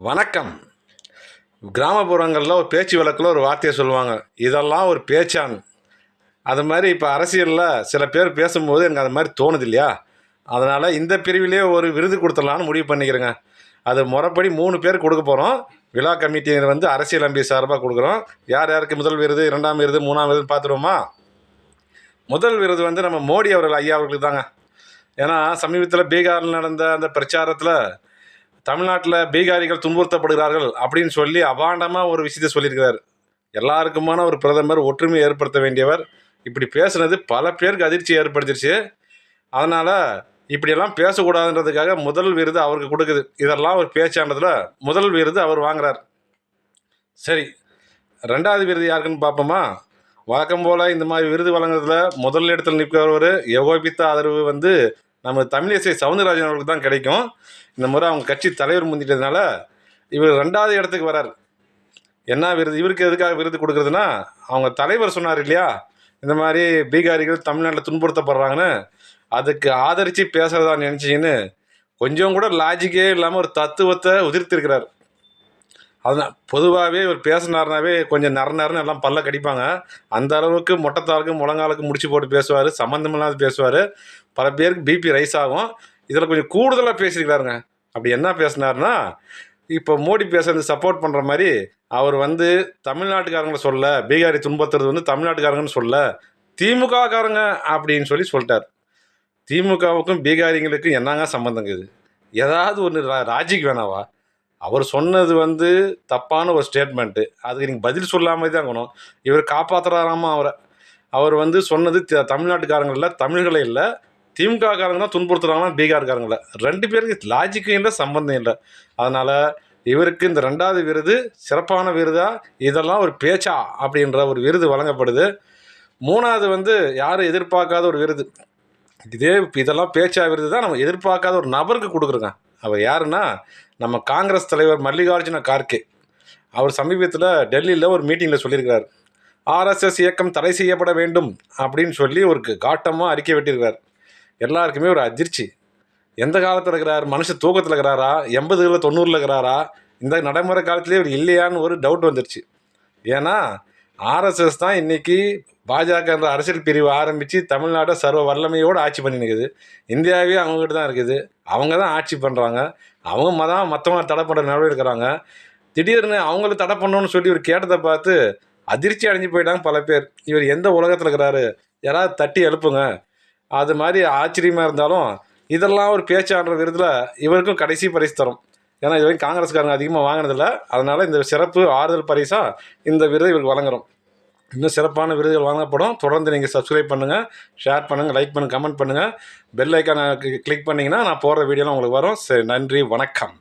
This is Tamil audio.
வணக்கம். கிராமப்புறங்களில் ஒரு பேச்சு வழக்கில் ஒரு வார்த்தையை சொல்லுவாங்க. இதெல்லாம் ஒரு பேச்சான். அது மாதிரி இப்போ அரசியலில் சில பேர் பேசும்போது எனக்கு அது மாதிரி தோணுது இல்லையா அதனால் இந்த பிரிவிலே ஒரு விருது கொடுத்துடலான்னு முடிவு பண்ணிக்கிறேங்க. அது முறைப்படி மூணு பேர் கொடுக்க போகிறோம் விழா கமிட்டியினர் வந்து அரசியல் அம்பி சார்பாக கொடுக்குறோம். யார் யாருக்கு முதல் விருது இரண்டாம் விருது மூணாம் விருது பார்த்துருவோமா? முதல் விருது வந்து நம்ம மோடி அவர்கள் ஐயா அவர்களுக்கு தாங்க ஏன்னா சமீபத்தில் பீகாரில் நடந்த அந்த பிரச்சாரத்தில் தமிழ்நாட்டில் பீகாரிகள் துன்புறுத்தப்படுகிறார்கள் அப்படின்னு சொல்லி அபாண்டமாக ஒரு விஷயத்தை சொல்லியிருக்கிறார். எல்லாருக்குமான ஒரு பிரதமர் ஒற்றுமை ஏற்படுத்த வேண்டியவர். இப்படி பேசுனது பல பேருக்கு அதிர்ச்சி ஏற்படுத்திருச்சு. அதனால் இப்படியெல்லாம் பேசக்கூடாதுன்றதுக்காக முதல் விருது அவருக்கு கொடுக்குது. இதெல்லாம் ஒரு பேச்சானதில் முதல் விருது அவர் வாங்குறார். சரி ரெண்டாவது விருது யாருக்குன்னு பார்ப்போமா? வழக்கம் போல் இந்த மாதிரி விருது வழங்குறதுல முதல் இடத்தில் நிற்கிறவர் யோகோபித்த ஆதரவு வந்து நம்ம தமிழிசை சவுந்தரராஜன் அவர்களுக்கு தான் கிடைக்கும். இந்த முறை அவங்க கட்சி தலைவர் முந்திட்டதுனால இவர் ரெண்டாவது இடத்துக்கு வரார். என்ன விருது இவருக்கு எதுக்காக விருது கொடுக்குறதுன்னா அவங்க தலைவர் சொன்னார் இல்லையா? இந்த மாதிரி பீகாரிகள் தமிழ்நாட்டில் துன்புறுத்தப்படுறாங்கன்னு அதுக்கு ஆதரித்து பேசுகிறதா நினச்சிங்கன்னு கொஞ்சம் கூட லாஜிக்கே இல்லாமல் ஒரு தத்துவத்தை உதிர்த்திருக்கிறார். அதுதான் பொதுவாகவே இவர் பேசினார்னாவே கொஞ்சம் நர நரன்னு எல்லாம் பல்ல கடிப்பாங்க. அந்த அளவுக்கு மொட்டைத்தாளுக்கு முழங்காலுக்கு முடிச்சு போட்டு பேசுவார் சம்மந்தமில்லாத பேசுவார். பல பேருக்கு பிபி ரைஸ் ஆகும். இதில் கொஞ்சம் கூடுதலாக பேசியிருக்கிறாருங்க. அப்படி என்ன பேசினார்னா இப்போ மோடி பேசுறது சப்போர்ட் பண்ணுற மாதிரி அவர் வந்து தமிழ்நாட்டுக்காரங்களை சொல்ல பீகாரி துன்பத்துறது வந்து தமிழ்நாட்டுக்காரங்கன்னு சொல்ல திமுகக்காரங்க அப்படின்னு சொல்லி சொல்லிட்டார். திமுகவுக்கும் பீகாரிங்களுக்கும் என்னங்க சம்மந்தங்க இது? ஏதாவது ஒன்று ரா ராஜிக்கு வேணாவா? அவர் சொன்னது வந்து தப்பான ஒரு ஸ்டேட்மெண்ட்டு அதுக்கு நீங்கள் பதில் சொல்லாமல் தான் இருக்கணும். இவர் காப்பாற்றுறாராமா அவரை? அவர் வந்து சொன்னது த- தமிழ்நாட்டுக்காரங்களில் தமிழ்களை இல்லை திமுககாரங்க தான் துன்புறுத்துறாங்கன்னா பீகார்காரங்கள. ரெண்டு பேருக்கு லாஜிக்கும் இல்லை சம்பந்தம் இல்லை. அதனால் இவருக்கு இந்த ரெண்டாவது விருது சிறப்பான விருதா? இதெல்லாம் ஒரு பேச்சா? அப்படின்ற ஒரு விருது வழங்கப்படுது. மூணாவது வந்து யாரும் எதிர்பார்க்காத ஒரு விருது? இதே இதெல்லாம் பேச்சா விருது தான் நம்ம எதிர்பார்க்காத ஒரு நபருக்கு கொடுக்குறோங்க. அவர் யாருன்னா நம்ம காங்கிரஸ் தலைவர் மல்லிகார்ஜுன கார்கே. அவர் சமீபத்தில் டெல்லியில் ஒரு மீட்டிங்கில் சொல்லியிருக்கிறார். ஆர்எஸ்எஸ் இயக்கம் தடை செய்யப்பட வேண்டும் அப்படின்னு சொல்லி ஒரு காட்டமாக அறிக்கை வெட்டியிருக்கிறார். எல்லாருக்குமே ஒரு அதிர்ச்சி. எந்த காலத்தில் இருக்கிறார்? மனுஷன் தூக்கத்தில் இருக்கிறாரா? எண்பதுகளில் தொண்ணூறில் இருக்கிறாரா? இந்த நடைமுறை காலத்திலே இவர் இல்லையான்னு ஒரு டவுட் வந்துருச்சு. ஏன்னா ஆர்எஸ்எஸ் தான் இன்னைக்கு பாஜக என்ற அரசியல் பிரிவு ஆரம்பித்து தமிழ்நாட்டை சர்வ வல்லமையோடு ஆட்சி பண்ணி இந்தியாவே அவங்ககிட்ட தான் இருக்குது. அவங்க தான் ஆட்சி பண்ணுறாங்க அவங்க மதம் மற்றவங்க தடை பண்ணுற நடவடிக்கை இருக்கிறாங்க. திடீர்னு அவங்கள தடை பண்ணணும்னு சொல்லி இவர் கேட்டதை பார்த்து அதிர்ச்சி அடைஞ்சு போயிட்டாங்க பல பேர். இவர் எந்த உலகத்தில் இருக்கிறாரு? யாராவது தட்டி எழுப்புங்க. அது மாதிரி ஆச்சரியமாக இருந்தாலும் இதெல்லாம் ஒரு பேச்சாடுற விருதில் இவருக்கும் கடைசி பரிசு தரும். ஏன்னா இது வரைக்கும் காங்கிரஸ்காரங்க அதிகமாக வாங்கினதில்ல. அதனால் இந்த சிறப்பு ஆறுதல் பரிசாக இந்த விருதை இவருக்கு வழங்குறோம். இன்னும் சிறப்பான விருதுகள் வழங்கப்படும். தொடர்ந்து நீங்கள் சப்ஸ்கிரைப் பண்ணுங்கள் ஷேர் பண்ணுங்கள் லைக் பண்ணுங்கள் கமெண்ட் பண்ணுங்கள் பெல் ஐக்கானை கிளிக் பண்ணிங்கன்னா நான் போடுற வீடியோலாம் உங்களுக்கு வரும். சரி நன்றி வணக்கம்.